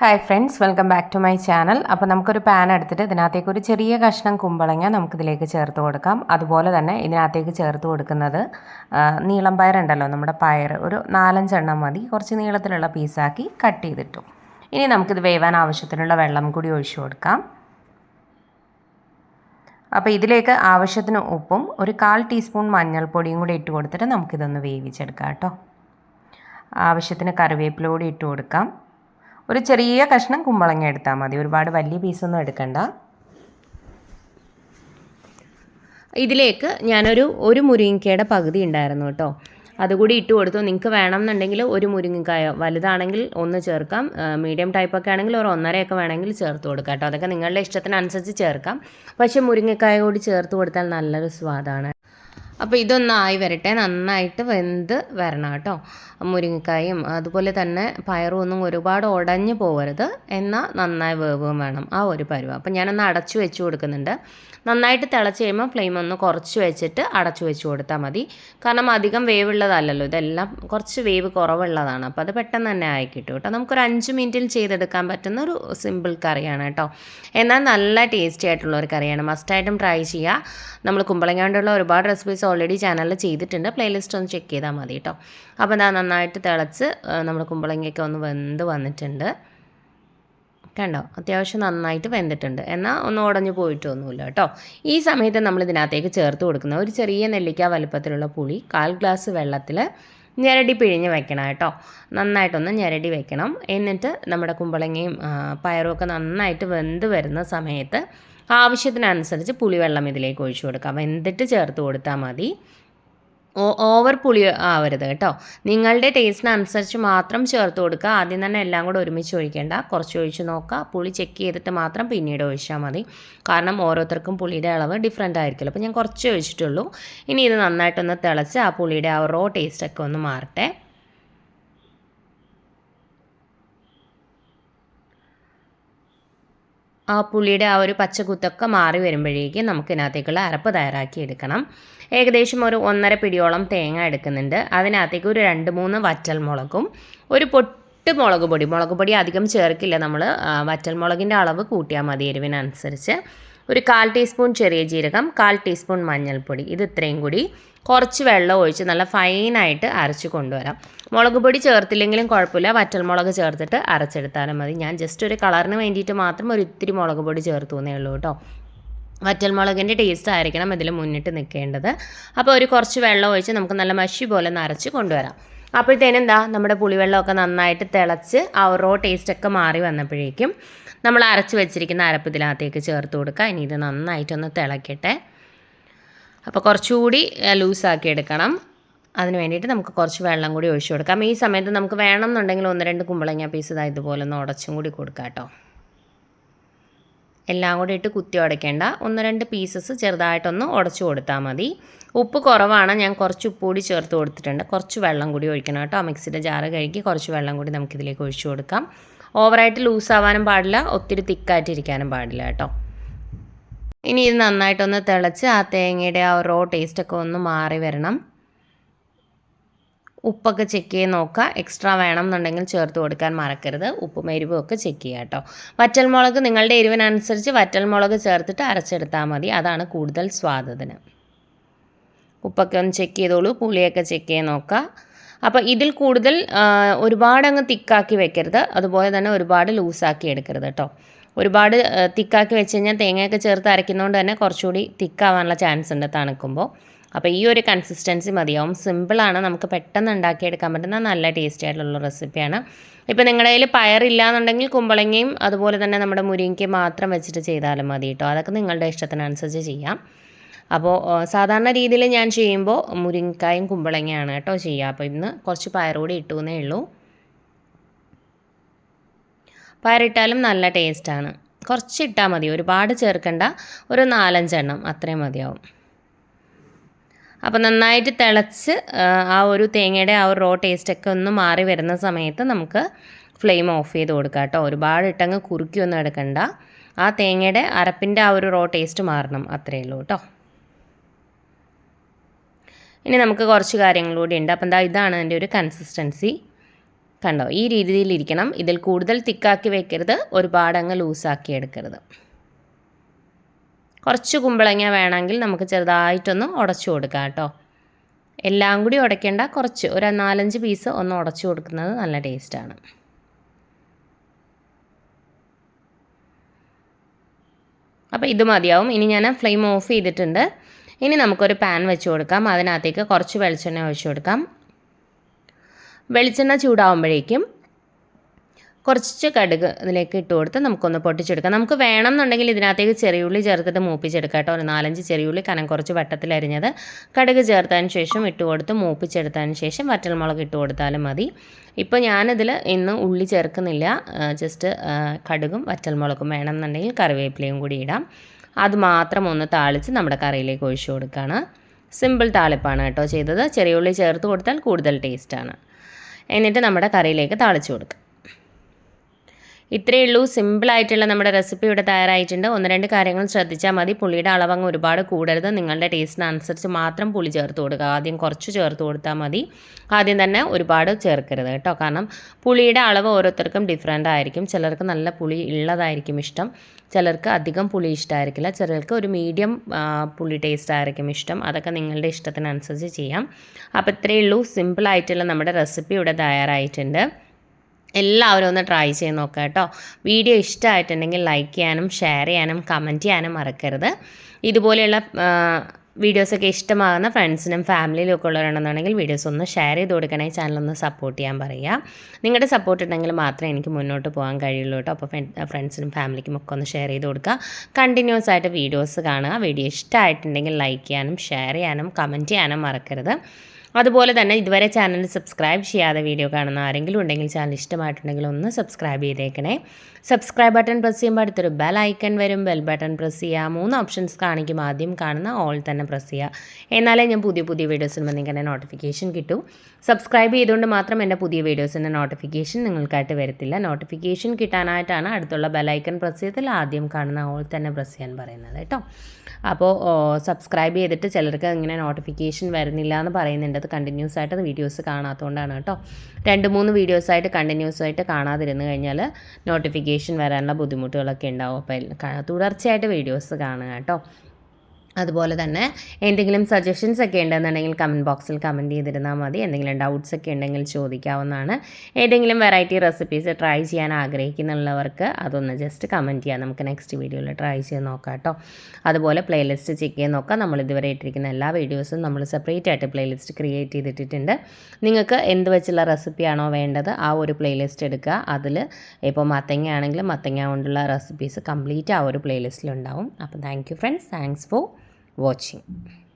Hi friends welcome back to my channel അപ്പോൾ നമുക്കൊരു pan എടുത്തിട്ട് ഇതിനകത്തേക്ക് ഒരു ചെറിയ കഷ്ണം കുമ്പളങ്ങ നമുക്കിതിലേക്ക് ചേർത്ത് കൊടുക്കാം. അതുപോലെ തന്നെ ഇതിനകത്തേക്ക് ചേർത്ത് കൊടുക്കുന്നത് നീളം പയറുണ്ടല്ലോ നമ്മുടെ പയർ ഒരു നാലഞ്ചെണ്ണം മതി. കുറച്ച് നീളത്തിലുള്ള പീസാക്കി കട്ട് ചെയ്തിട്ടു. ഇനി നമുക്കിത് വേവാൻ ആവശ്യത്തിനുള്ള വെള്ളം കൂടി ഒഴിച്ചു കൊടുക്കാം. അപ്പോൾ ഇതിലേക്ക് ആവശ്യത്തിന് ഉപ്പും ഒരു കാൽ ടീസ്പൂൺ മഞ്ഞൾപ്പൊടിയും കൂടി ഇട്ട് കൊടുത്തിട്ട് നമുക്കിതൊന്ന് വേവിച്ചെടുക്കാം കേട്ടോ. ആവശ്യത്തിന് കറിവേപ്പില കൂടി ഇട്ട് കൊടുക്കാം. ഒരു ചെറിയ കഷ്ണം കുമ്പളങ്ങ എടുത്താൽ മതി. ഒരുപാട് വലിയ പീസൊന്നും എടുക്കണ്ട. ഇതിലേക്ക് ഞാനൊരു ഒരു മുരിങ്ങക്കയുടെ പകുതി ഉണ്ടായിരുന്നു കേട്ടോ. അതുകൂടി ഇട്ട് കൊടുത്തു. നിങ്ങൾക്ക് വേണം എന്നുണ്ടെങ്കിൽ ഒരു മുരിങ്ങക്കായോ വലുതാണെങ്കിൽ ഒന്ന് ചേർക്കാം. മീഡിയം ടൈപ്പൊക്കെ ആണെങ്കിൽ ഒരു ഒന്നരയൊക്കെ വേണമെങ്കിൽ ചേർത്ത് കൊടുക്കാം കേട്ടോ. അതൊക്കെ നിങ്ങളുടെ ഇഷ്ടത്തിനനുസരിച്ച് ചേർക്കാം. പക്ഷേ മുരിങ്ങക്കായ കൂടി ചേർത്ത് കൊടുത്താൽ നല്ലൊരു സ്വാദാണ്. അപ്പോൾ ഇതൊന്നായി വരട്ടെ. നന്നായിട്ട് വെന്ത് വരണം കേട്ടോ. മുരിങ്ങക്കായും അതുപോലെ തന്നെ പയറും ഒന്നും ഒരുപാട് ഉടഞ്ഞു പോകരുത് എന്നാൽ നന്നായി വേവും വേണം ആ ഒരു പരുവം. അപ്പോൾ ഞാനൊന്ന് അടച്ചു വെച്ച് കൊടുക്കുന്നുണ്ട്. നന്നായിട്ട് തിളച്ച് കഴിയുമ്പോൾ ഫ്ലെയിം ഒന്ന് കുറച്ച് വെച്ചിട്ട് അടച്ചു വെച്ച് കൊടുത്താൽ മതി. കാരണം അധികം വേവുള്ളതല്ലല്ലോ. ഇതെല്ലാം കുറച്ച് വേവ് കുറവുള്ളതാണ്. അപ്പോൾ അത് പെട്ടെന്ന് തന്നെ ആയി കിട്ടും കേട്ടോ. നമുക്കൊരു അഞ്ച് മിനിറ്റിൽ ചെയ്തെടുക്കാൻ പറ്റുന്ന ഒരു സിമ്പിൾ കറിയാണ് കേട്ടോ. എന്നാൽ നല്ല ടേസ്റ്റി ആയിട്ടുള്ള ഒരു കറിയാണ്. മസ്റ്റായിട്ടും ട്രൈ ചെയ്യുക നമ്മൾ കുമ്പളങ്ങാണ്ടുള്ള ഒരുപാട് റെസിപ്പീസ് ഓൾറെഡി ചാനലിൽ ചെയ്തിട്ടുണ്ട്. പ്ലേലിസ്റ്റ് ഒന്ന് ചെക്ക് ചെയ്താൽ മതി കേട്ടോ അപ്പോൾ ഞാൻ നന്നായിട്ട് തിളച്ച് നമ്മൾ കുമ്പളങ്ങയൊക്കെ ഒന്ന് വെന്ത് വന്നിട്ടുണ്ട്. കണ്ടോ? അത്യാവശ്യം നന്നായിട്ട് വെന്തിട്ടുണ്ട്. എന്നാൽ ഒന്ന് ഉടഞ്ഞു പോയിട്ടൊന്നുമില്ല കേട്ടോ ഈ സമയത്ത് നമ്മൾ ഇതിനകത്തേക്ക് ചേർത്ത് കൊടുക്കുന്ന ഒരു ചെറിയ നെല്ലിക്ക വലുപ്പത്തിലുള്ള പുളി കാൽ ഗ്ലാസ് വെള്ളത്തിൽ ഞെരടി പിഴിഞ്ഞ് വെക്കണം കേട്ടോ നന്നായിട്ടൊന്ന് ഞെരടി വെക്കണം. എന്നിട്ട് നമ്മുടെ കുമ്പളങ്ങയും പയറുമൊക്കെ നന്നായിട്ട് വെന്ത് വരുന്ന സമയത്ത് ആവശ്യത്തിനനുസരിച്ച് പുളിവെള്ളം ഇതിലേക്ക് ഒഴിച്ചു കൊടുക്കാം. എന്നിട്ട് ചേർത്ത് കൊടുത്താൽ മതി? ഓവർ പുളി ആവരുത് കേട്ടോ. നിങ്ങളുടെ ടേസ്റ്റിനനുസരിച്ച് മാത്രം ചേർത്ത് കൊടുക്കുക. ആദ്യം തന്നെ എല്ലാം കൂടെ ഒരുമിച്ച് ഒഴിക്കേണ്ട. കുറച്ച് ഒഴിച്ച് നോക്കുക. പുളി ചെക്ക് ചെയ്തിട്ട് മാത്രം പിന്നീട് ഒഴിച്ചാൽ മതി. കാരണം ഓരോരുത്തർക്കും പുളിയുടെ അളവ് ഡിഫറെന്റ് ആയിരിക്കില്ല അപ്പോൾ ഞാൻ കുറച്ച് ഒഴിച്ചിട്ടുള്ളൂ. ഇനി ഇത് നന്നായിട്ടൊന്ന് തിളച്ച് ആ പുളിയുടെ ആ റോ ടേസ്റ്റൊക്കെ ഒന്ന് മാറട്ടെ. ആ പുളിയുടെ ആ ഒരു പച്ചകുത്തൊക്കെ മാറി വരുമ്പോഴേക്കും നമുക്ക് ഇതിനകത്തേക്കുള്ള അരപ്പ് തയ്യാറാക്കി എടുക്കണം. ഏകദേശം ഒരു ഒന്നര പിടിയോളം തേങ്ങ എടുക്കുന്നുണ്ട്. അതിനകത്തേക്ക് ഒരു രണ്ട് മൂന്ന് വറ്റൽ മുളകും ഒരു പൊട്ട് മുളക് പൊടി. മുളക് പൊടി അധികം ചേർക്കില്ല നമ്മൾ വറ്റൽ മുളകിന്റെ അളവ് കൂട്ടിയാൽ മതി എരിവിനനുസരിച്ച്. ഒരു കാൽ ടീസ്പൂൺ ചെറിയ ജീരകം കാൽ ടീസ്പൂൺ മഞ്ഞൾപ്പൊടി. ഇത് ഇത്രയും കൂടി. കുറച്ച് വെള്ളം ഒഴിച്ച് നല്ല ഫൈനായിട്ട് അരച്ച് കൊണ്ടുവരാം. മുളക് പൊടി ചേർത്തില്ലെങ്കിലും കുഴപ്പമില്ല. വറ്റൽമുളക് ചേർത്തിട്ട് അരച്ചെടുത്താലും മതി. ഞാൻ ജസ്റ്റ് ഒരു കളറിന് വേണ്ടിയിട്ട് മാത്രം ഒരു ഇത്തിരി മുളക് പൊടി ചേർത്തു എന്നേ ഉള്ളൂ കേട്ടോ. വറ്റൽമുളകിന്റെ ടേസ്റ്റ് ആയിരിക്കണം ഇതിൽ മുന്നിട്ട് നിൽക്കേണ്ടത് അപ്പോൾ ഒരു കുറച്ച് വെള്ളം ഒഴിച്ച് നമുക്ക് നല്ല മഷി പോലെ നരച്ച് കൊണ്ടുവരാം. അപ്പോഴത്തേനും എന്താ നമ്മുടെ പുളിവെള്ളമൊക്കെ നന്നായിട്ട് തിളച്ച് ആ റോ ടേസ്റ്റൊക്കെ മാറി വന്നപ്പോഴേക്കും നമ്മൾ അരച്ച് വെച്ചിരിക്കുന്ന അരപ്പ് ഇതിനകത്തേക്ക് ചേർത്ത് കൊടുക്കുക. ഇനി ഇത് നന്നായിട്ടൊന്ന് തിളക്കട്ടെ. അപ്പോൾ കുറച്ചുകൂടി ലൂസാക്കി എടുക്കണം അതിന് വേണ്ടിയിട്ട് നമുക്ക് കുറച്ച് വെള്ളം കൂടി ഒഴിച്ചു കൊടുക്കാം. ഈ സമയത്ത് നമുക്ക് വേണം എന്നുണ്ടെങ്കിൽ ഒന്ന് രണ്ട് കുമ്പളങ്ങ പീസ് ഇതാ ഇതുപോലെ ഒന്ന് ഉടച്ചും കൂടി കൊടുക്കാം കേട്ടോ. എല്ലാം കൂടി ഇട്ട് കുത്തി ഉടയ്ക്കേണ്ട. ഒന്ന് രണ്ട് പീസസ് ചെറുതായിട്ടൊന്ന് ഉടച്ചു കൊടുത്താൽ മതി. ഉപ്പ് കുറവാണ്. ഞാൻ കുറച്ച് ഉപ്പ് കൂടി ചേർത്ത് കൊടുത്തിട്ടുണ്ട്. കുറച്ച് വെള്ളം കൂടി ഒഴിക്കണം കേട്ടോ. മിക്സിയുടെ ജാറ് കഴുകി കുറച്ച് വെള്ളം കൂടി നമുക്കിതിലേക്ക് ഒഴിച്ചു കൊടുക്കാം. ഓവറായിട്ട് ലൂസാവാനും പാടില്ല. ഒത്തിരി തിക്കായിട്ടിരിക്കാനും പാടില്ല കേട്ടോ. ഇനി ഇത് നന്നായിട്ടൊന്ന് തിളച്ച് ആ തേങ്ങയുടെ ആ റോ ടേസ്റ്റൊക്കെ ഒന്ന് മാറി വരണം. ഉപ്പൊക്കെ ചെക്ക് ചെയ്ത് നോക്കുക. എക്സ്ട്രാ വേണം എന്നുണ്ടെങ്കിൽ ചേർത്ത് കൊടുക്കാൻ മറക്കരുത്. ഉപ്പും എരിവും ഒക്കെ ചെക്ക് ചെയ്യുക കേട്ടോ. വറ്റൽമുളക് നിങ്ങളുടെ എരിവിനനുസരിച്ച് വറ്റൽമുളക് ചേർത്തിട്ട് അരച്ചെടുത്താൽ മതി. അതാണ് കൂടുതൽ സ്വാദത്തിന്. ഉപ്പൊക്കെ ഒന്ന് ചെക്ക് ചെയ്തോളൂ. പുളിയൊക്കെ ചെക്ക് ചെയ്ത് നോക്കുക. അപ്പോൾ ഇതിൽ കൂടുതൽ ഒരുപാടങ്ങ് തിക്കാക്കി വെക്കരുത്. അതുപോലെ തന്നെ ഒരുപാട് ലൂസാക്കി എടുക്കരുത് കേട്ടോ. ഒരുപാട് തിക്കാക്കി വെച്ച് കഴിഞ്ഞാൽ തേങ്ങയൊക്കെ ചേർത്ത് അരയ്ക്കുന്നതുകൊണ്ട് തന്നെ കുറച്ചുകൂടി തിക്കാവാനുള്ള ചാൻസ് ഉണ്ട് തണുക്കുമ്പോൾ. അപ്പോൾ ഈ ഒരു കൺസിസ്റ്റൻസി മതിയാവും. സിമ്പിളാണ് നമുക്ക് പെട്ടെന്ന് ഉണ്ടാക്കിയെടുക്കാൻ പറ്റുന്ന നല്ല ടേസ്റ്റി ആയിട്ടുള്ള റെസിപ്പിയാണ് ഇപ്പോൾ നിങ്ങളുടെ കയ്യിൽ പയറില്ല എന്നുണ്ടെങ്കിൽ കുമ്പളങ്ങയും അതുപോലെ തന്നെ നമ്മുടെ മുരിങ്ങയ്ക്ക് മാത്രം വെച്ചിട്ട് ചെയ്താലും മതി കേട്ടോ. അതൊക്കെ നിങ്ങളുടെ ഇഷ്ടത്തിനനുസരിച്ച് ചെയ്യാം. അപ്പോൾ സാധാരണ രീതിയിൽ ഞാൻ ചെയ്യുമ്പോൾ മുരിങ്ങക്കായും കുമ്പളങ്ങയാണ് കേട്ടോ ചെയ്യുക. അപ്പോൾ ഇന്ന് കുറച്ച് പയറുകൂടി ഇട്ടു എന്നേ ഉള്ളൂ. പയറിട്ടാലും നല്ല ടേസ്റ്റാണ്. കുറച്ച് ഇട്ടാൽ മതി. ഒരുപാട് ചേർക്കണ്ട. ഒരു നാലഞ്ചെണ്ണം. അത്രയും മതിയാവും. അപ്പോൾ നന്നായിട്ട് തിളച്ച് ആ, ഒരു തേങ്ങയുടെ ആ ഒരു റോ ടേസ്റ്റൊക്കെ ഒന്ന് മാറി വരുന്ന സമയത്ത് നമുക്ക് ഫ്ലെയിം ഓഫ് ചെയ്ത് കൊടുക്കാം കേട്ടോ. ഒരുപാട് ഇട്ടങ്ങ് കുറുക്കിയൊന്നും എടുക്കണ്ട. ആ തേങ്ങയുടെ അരപ്പിന്റെ ആ ഒരു റോ ടേസ്റ്റ് മാറണം. അത്രയേ ഉള്ളൂ കേട്ടോ. ഇനി നമുക്ക് കുറച്ച് കാര്യങ്ങൾ കൂടി ഉണ്ട്. അപ്പം എന്താ ഇതാണ് അതിന്റെ ഒരു കൺസിസ്റ്റൻസി കണ്ടോ? ഈ രീതിയിലിരിക്കണം. ഇതിൽ കൂടുതൽ തിക്കാക്കി വെക്കരുത്. ഒരുപാട് അങ്ങ് ലൂസാക്കി എടുക്കരുത്. കുറച്ച് കുമ്പളങ്ങ വേണമെങ്കിൽ നമുക്ക് ചെറുതായിട്ടൊന്ന് ഉടച്ചു കൊടുക്കാം കേട്ടോ. എല്ലാം കൂടി ഉടയ്ക്കേണ്ട കുറച്ച് ഒരു നാലഞ്ച് പീസ് ഒന്ന് ഉടച്ചു കൊടുക്കുന്നത് നല്ല ടേസ്റ്റാണ് അപ്പോൾ ഇത് മതിയാവും. ഇനി ഞാൻ ഫ്ലെയിം ഓഫ് ചെയ്തിട്ടുണ്ട്. ഇനി നമുക്കൊരു പാൻ വെച്ച് കൊടുക്കാം. അതിനകത്തേക്ക് കുറച്ച് വെളിച്ചെണ്ണ ഒഴിച്ചു കൊടുക്കാം. വെളിച്ചെണ്ണ ചൂടാവുമ്പോഴേക്കും കുറച്ച് കടുക് ഇതിലേക്ക് ഇട്ട് കൊടുത്ത് നമുക്കൊന്ന് പൊട്ടിച്ചെടുക്കാം. നമുക്ക് വേണം എന്നുണ്ടെങ്കിൽ ഇതിനകത്തേക്ക് ചെറിയുള്ളി ചേർത്തിട്ട് മൂപ്പിച്ചെടുക്കാം കേട്ടോ. ഒരു നാലഞ്ച് ചെറിയുള്ളി കനം കുറച്ച് വട്ടത്തിൽ അരിഞ്ഞത് കടുക് ചേർത്തതിന് ശേഷം ഇട്ട് കൊടുത്ത് മൂപ്പിച്ചെടുത്തതിന് ശേഷം വറ്റൽമുളക് ഇട്ട് കൊടുത്താലും മതി. ഇപ്പോൾ ഞാനിതിൽ ഇന്ന് ഉള്ളി ചേർക്കുന്നില്ല. ജസ്റ്റ് കടുകും വറ്റൽമുളകും വേണം എന്നുണ്ടെങ്കിൽ കറിവേപ്പിലയും കൂടി ഇടാം. അത് മാത്രം ഒന്ന് താളിച്ച് നമ്മുടെ കറിയിലേക്ക് ഒഴിച്ചു കൊടുക്കുകയാണ്. സിമ്പിൾ താളിപ്പാണ് കേട്ടോ ചെയ്തത്. ചെറിയ ഉള്ളി ചേർത്ത് കൊടുത്താൽ കൂടുതൽ ടേസ്റ്റാണ്. എന്നിട്ട് നമ്മുടെ കറിയിലേക്ക് താളിച്ചു കൊടുക്കുക ഇത്രയേ ഉള്ളൂ. സിമ്പിളായിട്ടുള്ള നമ്മുടെ റെസിപ്പി ഇവിടെ തയ്യാറായിട്ടുണ്ട്. ഒന്ന് രണ്ട് കാര്യങ്ങൾ ശ്രദ്ധിച്ചാൽ മതി. പുളിയുടെ അളവങ്ങ് ഒരുപാട് കൂടരുത്. നിങ്ങളുടെ ടേസ്റ്റിനനുസരിച്ച് മാത്രം പുളി ചേർത്ത് കൊടുക്കുക. ആദ്യം കുറച്ച് ചേർത്ത് കൊടുത്താൽ മതി. ആദ്യം തന്നെ ഒരുപാട് ചേർക്കരുത് കേട്ടോ. കാരണം പുളിയുടെ അളവ് ഓരോരുത്തർക്കും ഡിഫറെന്റ് ആയിരിക്കും. ചിലർക്ക് നല്ല പുളി ഉള്ളതായിരിക്കും ഇഷ്ടം. ചിലർക്ക് അധികം പുളി ഇഷ്ടമായിരിക്കില്ല ചിലർക്ക് ഒരു മീഡിയം പുളി ടേസ്റ്റ് ആയിരിക്കും ഇഷ്ടം. അതൊക്കെ നിങ്ങളുടെ ഇഷ്ടത്തിനനുസരിച്ച് ചെയ്യാം. അപ്പോൾ ഇത്രയേ ഉള്ളൂ. സിമ്പിളായിട്ടുള്ള നമ്മുടെ റെസിപ്പി ഇവിടെ തയ്യാറായിട്ടുണ്ട്. എല്ലാവരും ഒന്ന് ട്രൈ ചെയ്ത് നോക്കുക കേട്ടോ. വീഡിയോ ഇഷ്ടമായിട്ടുണ്ടെങ്കിൽ ലൈക്ക് ചെയ്യാനും ഷെയർ ചെയ്യാനും കമന്റ് ചെയ്യാനും മറക്കരുത്. ഇതുപോലെയുള്ള വീഡിയോസൊക്കെ ഇഷ്ടമാകുന്ന ഫ്രണ്ട്സിനും ഫാമിലിയിലും ഒക്കെ ഉള്ളവരുണ്ടെന്നുണ്ടെങ്കിൽ വീഡിയോസ് ഒന്ന് ഷെയർ ചെയ്ത് കൊടുക്കണേ. ചാനലൊന്ന് സപ്പോർട്ട് ചെയ്യാൻ പറയുക. നിങ്ങളുടെ സപ്പോർട്ട് ഉണ്ടെങ്കിൽ മാത്രമേ എനിക്ക് മുന്നോട്ട് പോകാൻ കഴിയുള്ളൂ കേട്ടോ. അപ്പോൾ ഫ്രണ്ട്സിനും ഫാമിലിക്കും ഒക്കെ ഒന്ന് ഷെയർ ചെയ്ത് കൊടുക്കുക. കണ്ടിന്യൂസ് ആയിട്ട് വീഡിയോസ് കാണുക. വീഡിയോ ഇഷ്ടമായിട്ടുണ്ടെങ്കിൽ ലൈക്ക് ചെയ്യാനും ഷെയർ ചെയ്യാനും കമന്റ് ചെയ്യാനും മറക്കരുത്. അതുപോലെ തന്നെ ഇതുവരെ ചാനൽ സബ്സ്ക്രൈബ് ചെയ്യാതെ വീഡിയോ കാണുന്ന ആരെങ്കിലും ഉണ്ടെങ്കിൽ ചാനൽ ഇഷ്ടമായിട്ടുണ്ടെങ്കിൽ ഒന്ന് സബ്സ്ക്രൈബ് ചെയ്തേക്കണേ. സബ്സ്ക്രൈബ് ബട്ടൺ പ്രസ് ചെയ്യുമ്പോൾ അടുത്തൊരു ബെൽ ഐക്കൺ വരും. ബെൽ ബട്ടൺ പ്രസ് ചെയ്യുക മൂന്ന് ഓപ്ഷൻസ് കാണിക്കും. ആദ്യം കാണുന്ന ഓൾ തന്നെ പ്രസ് ചെയ്യുക എന്നാലേ ഞാൻ പുതിയ പുതിയ വീഡിയോസിന് നിങ്ങൾക്ക് എന്റെ നോട്ടിഫിക്കേഷൻ കിട്ടും. സബ്സ്ക്രൈബ് ചെയ്തുകൊണ്ട് മാത്രം എന്റെ പുതിയ വീഡിയോസിന്റെ നോട്ടിഫിക്കേഷൻ നിങ്ങൾക്കായിട്ട് വരത്തില്ല. നോട്ടിഫിക്കേഷൻ കിട്ടാനായിട്ടാണ് അടുത്തുള്ള ബെൽ ഐക്കൺ പ്രസ് ചെയ്തതിൽ ആദ്യം കാണുന്ന ഓൾ തന്നെ പ്രസ് ചെയ്യാൻ പറയുന്നത് കേട്ടോ. അപ്പോൾ സബ്സ്ക്രൈബ് ചെയ്തിട്ട് ചിലർക്ക് ഇങ്ങനെ നോട്ടിഫിക്കേഷൻ വരുന്നില്ല എന്ന് പറയുന്നുണ്ട്. അത് കണ്ടിന്യൂസ് ആയിട്ട് വീഡിയോസ് കാണാത്തതുകൊണ്ടാണ് കേട്ടോ. രണ്ട് മൂന്ന് വീഡിയോസായിട്ട് കണ്ടിന്യൂസ് ആയിട്ട് കാണാതിരുന്നു കഴിഞ്ഞാൽ നോട്ടിഫിക്കേഷൻ വരാനുള്ള ബുദ്ധിമുട്ടുകളൊക്കെ ഉണ്ടാവും. അപ്പോൾ തുടർച്ചയായിട്ട് വീഡിയോസ് കാണുക കേട്ടോ. അതുപോലെ തന്നെ എന്തെങ്കിലും സജഷൻസ് ഒക്കെ ഉണ്ടെന്നുണ്ടെങ്കിൽ കമന്റ് ബോക്സിൽ കമന്റ് ചെയ്തിരുന്നാൽ മതി. എന്തെങ്കിലും ഡൗട്ട്സ് ഒക്കെ ഉണ്ടെങ്കിൽ ചോദിക്കാവുന്നതാണ്. ഏതെങ്കിലും വെറൈറ്റി റെസിപ്പീസ് ട്രൈ ചെയ്യാൻ ആഗ്രഹിക്കുന്നുള്ളവർക്ക് അതൊന്ന് ജസ്റ്റ് കമന്റ് ചെയ്യാം. നമുക്ക് നെക്സ്റ്റ് വീഡിയോയിൽ ട്രൈ ചെയ്ത് നോക്കാം കേട്ടോ അതുപോലെ പ്ലേലിസ്റ്റ് ചെക്ക് ചെയ്ത് നോക്കാം. നമ്മൾ ഇതുവരെ ഇട്ടിരിക്കുന്ന എല്ലാ വീഡിയോസും നമ്മൾ സെപ്പറേറ്റ് ആയിട്ട് പ്ലേലിസ്റ്റ് ക്രിയേറ്റ് ചെയ്തിട്ടിട്ടുണ്ട്. നിങ്ങൾക്ക് എന്ത് വെച്ചുള്ള റെസിപ്പിയാണോ വേണ്ടത് ആ ഒരു പ്ലേലിസ്റ്റ് എടുക്കുക. അതിൽ ഇപ്പോൾ മത്തങ്ങ ആണെങ്കിൽ മത്തങ്ങ കൊണ്ടുള്ള റെസിപ്പീസ് കംപ്ലീറ്റ് ആ ഒരു പ്ലേലിസ്റ്റിലുണ്ടാവും അപ്പോൾ thank you friends thanks for watching.